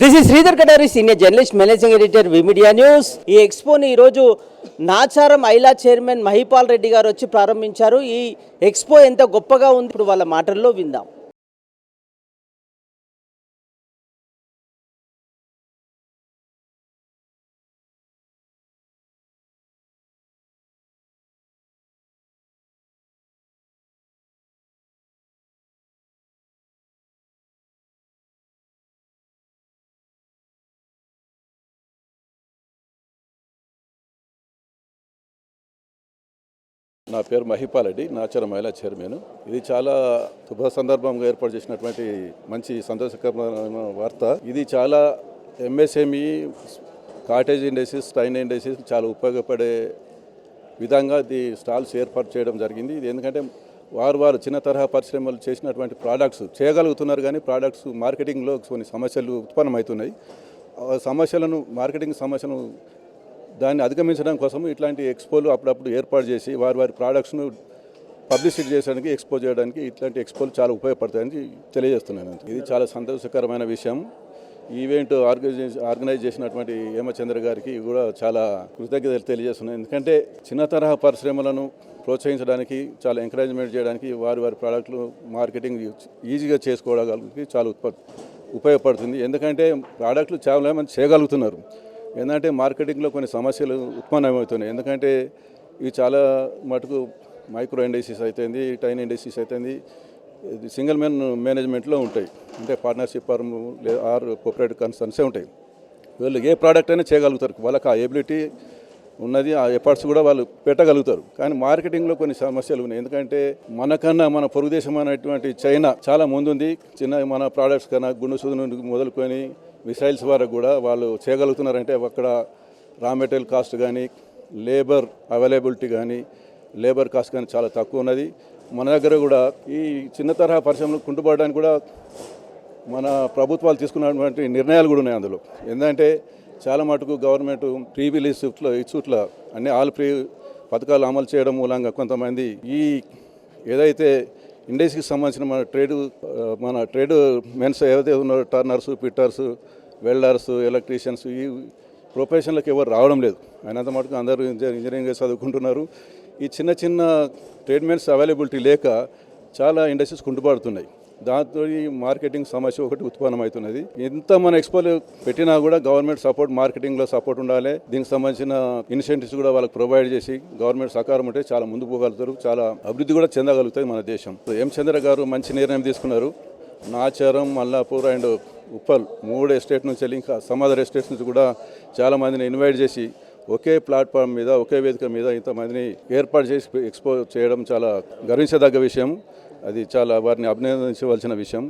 This is Sridhar Katari senior journalist managing editor విమిడియా news ఈ ఎక్స్పోని ఈరోజు నాచారం ఐలా చైర్మన్ మహిపాల్ రెడ్డి గారు వచ్చి ప్రారంభించారు. ఈ ఎక్స్పో ఎంత గొప్పగా ఉంది? ఇప్పుడు వాళ్ళ మాటల్లో విందాం. నా పేరు మహిపాలెడ్డి నాచర మహిళా చైర్మన్. ఇది చాలా శుభ సందర్భంగా ఏర్పాటు చేసినటువంటి మంచి సంతోషకరమైన వార్త. ఇది చాలా ఎంఎస్ఎంఈ కాటేజ్ ఇండస్ట్రీస్ ట్రైన్ ఇండస్ట్రీస్ చాలా ఉపయోగపడే విధంగా ఇది స్టాల్స్ ఏర్పాటు చేయడం జరిగింది. ఇది ఎందుకంటే వారు వారు చిన్న తరహా పరిశ్రమలు చేసినటువంటి ప్రోడక్ట్స్ చేయగలుగుతున్నారు కానీ ప్రోడక్ట్స్ మార్కెటింగ్లో కొన్ని సమస్యలు ఉత్పన్నమవుతున్నాయి. ఆ సమస్యలను మార్కెటింగ్ సమస్యను దాన్ని అధిగమించడం కోసం ఇట్లాంటి ఎక్స్పోలు అప్పుడప్పుడు ఏర్పాటు చేసి వారి వారి ప్రోడక్ట్స్ను పబ్లిసిటీ చేయడానికి ఎక్స్పోజ్ చేయడానికి ఇట్లాంటి ఎక్స్పోలు చాలా ఉపయోగపడతాయని తెలియజేస్తున్నాను ఇది చాలా సంతోషకరమైన విషయం. ఈవెంట్ ఆర్గనైజ్ ఆర్గనైజ్ చేసినటువంటి హేమచంద్ర గారికి కూడా చాలా కృతజ్ఞతలు తెలియజేస్తున్నాను. ఎందుకంటే చిన్న తరహా పరిశ్రమలను ప్రోత్సహించడానికి చాలా ఎంకరేజ్మెంట్ చేయడానికి వారి వారి ప్రోడక్ట్లు మార్కెటింగ్ ఈజీగా చేసుకోవడానికి చాలా ఉపయోగపడుతుంది. ఎందుకంటే ప్రోడక్ట్లు చాలా మంది చేయగలుగుతున్నారు. ఏంటంటే మార్కెటింగ్లో కొన్ని సమస్యలు ఉత్పన్నమవుతున్నాయి. ఎందుకంటే ఇవి చాలా మటుకు మైక్రో ఇండస్ట్రీస్ అయితేంది టైన్ ఇండస్ట్రీస్ అయితేంది ఇది సింగిల్ మ్యాన్ మేనేజ్మెంట్లో ఉంటాయి. అంటే పార్ట్నర్షిప్ ఫార్మ్ ఆర్ కోఆపరేటివ్ కన్సర్న్సే ఉంటాయి. వీళ్ళు ఏ ప్రోడక్ట్ అయినా చేయగలుగుతారు. వాళ్ళకి ఆ ఎబిలిటీ ఉన్నది ఆ ఎఫర్ట్స్ కూడా వాళ్ళు పెట్టగలుగుతారు. కానీ మార్కెటింగ్లో కొన్ని సమస్యలు ఉన్నాయి. ఎందుకంటే మనకన్నా మన పొరుగు దేశం అనేటువంటి చైనా చాలా ముందుంది. చిన్న మన ప్రోడక్ట్స్ కన్నా గుండె సూదు నుండి మొదలుకొని మిసైల్స్ వరకు కూడా వాళ్ళు చేయగలుగుతున్నారంటే అక్కడ రా మెటీరియల్ కాస్ట్ కానీ లేబర్ అవైలబిలిటీ కానీ లేబర్ కాస్ట్ కానీ చాలా తక్కువ ఉన్నది. మన దగ్గర కూడా ఈ చిన్న తరహా పరిశ్రమలు కుంటుపడడానికి కూడా మన ప్రభుత్వాలు తీసుకున్నటువంటి నిర్ణయాలు కూడా ఉన్నాయి అందులో. ఎందుకంటే చాలా మటుకు గవర్నమెంట్ ప్రీ రిలీజ్ షిఫ్ట్లో ఇచ్చుట్ల అన్ని ఆల్ ప్రీ పథకాలు అమలు చేయడం మూలంగా కొంతమంది ఈ ఏదైతే ఇండస్ట్రీకి సంబంధించిన మన ట్రేడ్ మన ట్రేడ్ మెన్స్ ఏదైతే ఉన్నారో టర్నర్స్ పిట్టర్స్ వెల్డర్స్ ఎలక్ట్రీషియన్స్ ఈ ప్రొఫెషన్లకు ఎవరు రావడం లేదు. అయినంత మటుకు అందరూ ఇంజనీరింగ్ చదువుకుంటున్నారు. ఈ చిన్న చిన్న ట్రేడ్మెన్స్ అవైలబిలిటీ లేక చాలా ఇండస్ట్రీస్ కుంటుపడుతున్నాయి. దాంతో మార్కెటింగ్ సమస్య ఒకటి ఉత్పన్నమవుతున్నది. ఎంత మన ఎక్స్పోలు పెట్టినా కూడా గవర్నమెంట్ సపోర్ట్ మార్కెటింగ్లో సపోర్ట్ ఉండాలి. దీనికి సంబంధించిన ఇన్సెంటివ్స్ కూడా వాళ్ళకి ప్రొవైడ్ చేసి గవర్నమెంట్ సహకారం ఉంటే చాలా ముందుకు పోగలుగుతారు. చాలా అభివృద్ధి కూడా చెందగలుగుతుంది మన దేశం. ఎం చంద్ర గారు మంచి నిర్ణయం తీసుకున్నారు. నాచారం మల్లాపూర్ అండ్ ఉప్పల్ మూడు ఎస్టేట్ నుంచి వెళ్ళి ఇంకా సమాధర్ ఎస్టేట్స్ నుంచి కూడా చాలా మందిని ఇన్వైట్ చేసి ఒకే ప్లాట్ఫామ్ మీద ఒకే వేదిక మీద ఇంతమందిని ఏర్పాటు చేసి ఎక్స్పో చేయడం చాలా గర్వించదగ్గ విషయం. అది చాలా వారిని అభినందించవలసిన విషయం.